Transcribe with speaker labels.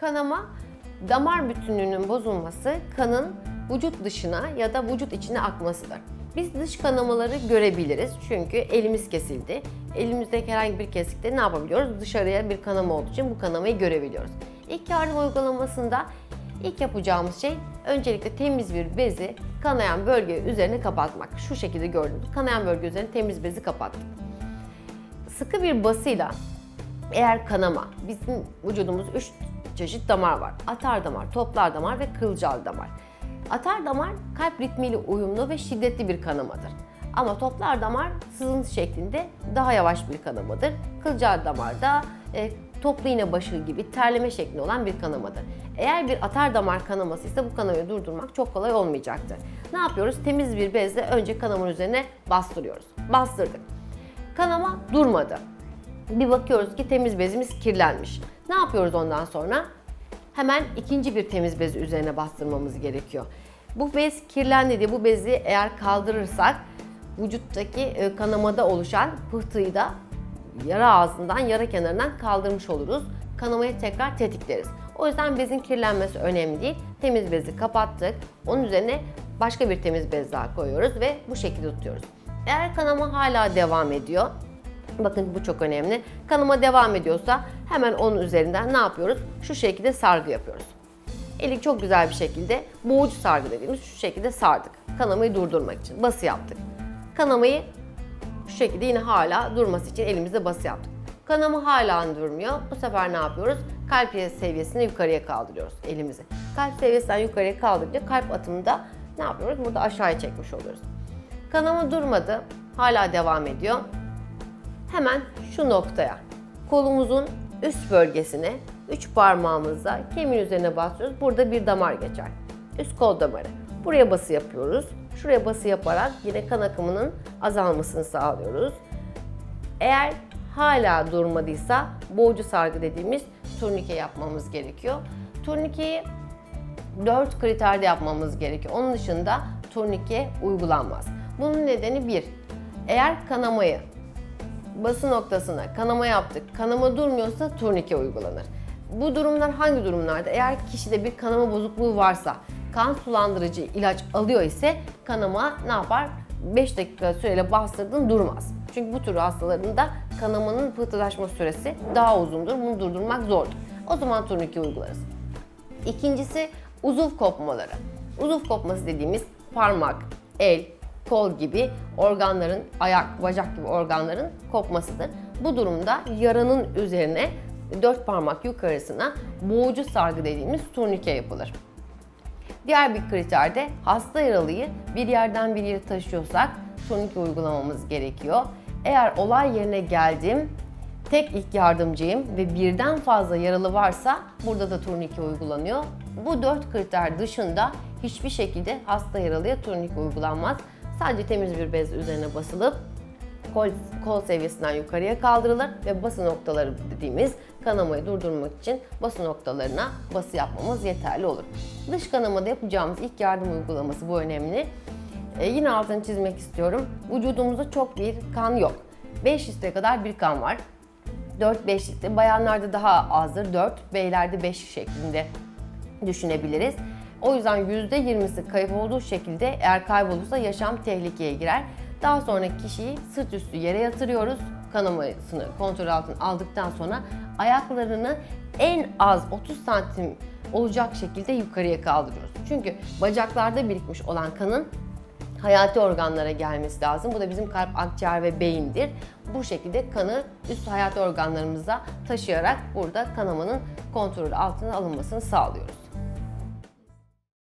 Speaker 1: Kanama, damar bütünlüğünün bozulması, kanın vücut dışına ya da vücut içine akmasıdır. Biz dış kanamaları görebiliriz çünkü elimiz kesildi. Elimizdeki herhangi bir kesikte ne yapabiliyoruz? Dışarıya bir kanama olduğu için bu kanamayı görebiliyoruz. İlk yardım uygulamasında ilk yapacağımız şey öncelikle temiz bir bezi kanayan bölge üzerine kapatmak. Şu şekilde gördüğünüz kanayan bölge üzerine temiz bezi kapattık. Sıkı bir basıyla eğer kanama, bizim vücudumuz 3 çeşit damar var. Atar damar, toplar damar ve kılcal damar. Atar damar kalp ritmiyle uyumlu ve şiddetli bir kanamadır. Ama toplar damar sızıntı şeklinde daha yavaş bir kanamadır. Kılcal damar da e, toplu iğne başı gibi terleme şeklinde olan bir kanamadır. Eğer bir atar damar kanaması ise bu kanamayı durdurmak çok kolay olmayacaktır. Ne yapıyoruz? Temiz bir bezle önce kanamanın üzerine bastırıyoruz. Bastırdık. Kanama durmadı. Bir bakıyoruz ki temiz bezimiz kirlenmiş. Ne yapıyoruz ondan sonra? Hemen ikinci bir temiz bezi üzerine bastırmamız gerekiyor. Bu bez kirlendi diye bu bezi eğer kaldırırsak vücuttaki e, kanamada oluşan pıhtıyı da yara ağzından, yara kenarından kaldırmış oluruz. Kanamayı tekrar tetikleriz. O yüzden bezin kirlenmesi önemli değil. Temiz bezi kapattık. Onun üzerine başka bir temiz bez daha koyuyoruz ve bu şekilde tutuyoruz. Eğer kanama hala devam ediyor, Bakın bu çok önemli. Kanama devam ediyorsa hemen onun üzerinden ne yapıyoruz? Şu şekilde sargı yapıyoruz. Eli çok güzel bir şekilde boğucu sargı dediğimiz şu şekilde sardık. Kanamayı durdurmak için bası yaptık. Kanamayı şu şekilde yine hala durması için elimizde bası yaptık. Kanama hala durmuyor. Bu sefer ne yapıyoruz? Kalp seviyesini yukarıya kaldırıyoruz elimizi. Kalp seviyesinden yukarıya kaldırınca kalp atımında ne yapıyoruz? Burada aşağıya çekmiş oluyoruz. Kanama durmadı. Hala devam ediyor hemen şu noktaya kolumuzun üst bölgesine üç parmağımızla kemiğin üzerine basıyoruz. Burada bir damar geçer. Üst kol damarı. Buraya bası yapıyoruz. Şuraya bası yaparak yine kan akımının azalmasını sağlıyoruz. Eğer hala durmadıysa boğucu sargı dediğimiz turnike yapmamız gerekiyor. Turnikeyi 4 kriterde yapmamız gerekiyor. Onun dışında turnike uygulanmaz. Bunun nedeni bir, eğer kanamayı bası noktasına kanama yaptık. Kanama durmuyorsa turnike uygulanır. Bu durumlar hangi durumlarda? Eğer kişide bir kanama bozukluğu varsa, kan sulandırıcı ilaç alıyor ise kanama ne yapar? 5 dakika süreyle bastırdın durmaz. Çünkü bu tür hastalarında kanamanın pıhtılaşma süresi daha uzundur. Bunu durdurmak zordur. O zaman turnike uygularız. İkincisi uzuv kopmaları. Uzuv kopması dediğimiz parmak, el, kol gibi organların, ayak, bacak gibi organların kopmasıdır. Bu durumda yaranın üzerine dört parmak yukarısına boğucu sargı dediğimiz turnike yapılır. Diğer bir kriter de hasta yaralıyı bir yerden bir yere taşıyorsak turnike uygulamamız gerekiyor. Eğer olay yerine geldim, tek ilk yardımcıyım ve birden fazla yaralı varsa burada da turnike uygulanıyor. Bu dört kriter dışında hiçbir şekilde hasta yaralıya turnike uygulanmaz. Sadece temiz bir bez üzerine basılıp kol, kol seviyesinden yukarıya kaldırılır ve bası noktaları dediğimiz kanamayı durdurmak için bası noktalarına bası yapmamız yeterli olur. Dış kanamada yapacağımız ilk yardım uygulaması bu önemli. Ee, yine altını çizmek istiyorum. Vücudumuzda çok bir kan yok. 5 litre kadar bir kan var. 4-5 litre. Bayanlarda daha azdır. 4, beylerde 5 şeklinde düşünebiliriz. O yüzden %20'si kaybolduğu şekilde eğer kaybolursa yaşam tehlikeye girer. Daha sonra kişiyi sırt üstü yere yatırıyoruz. Kanamasını kontrol altına aldıktan sonra ayaklarını en az 30 santim olacak şekilde yukarıya kaldırıyoruz. Çünkü bacaklarda birikmiş olan kanın hayati organlara gelmesi lazım. Bu da bizim kalp, akciğer ve beyindir. Bu şekilde kanı üst hayati organlarımıza taşıyarak burada kanamanın kontrolü altına alınmasını sağlıyoruz.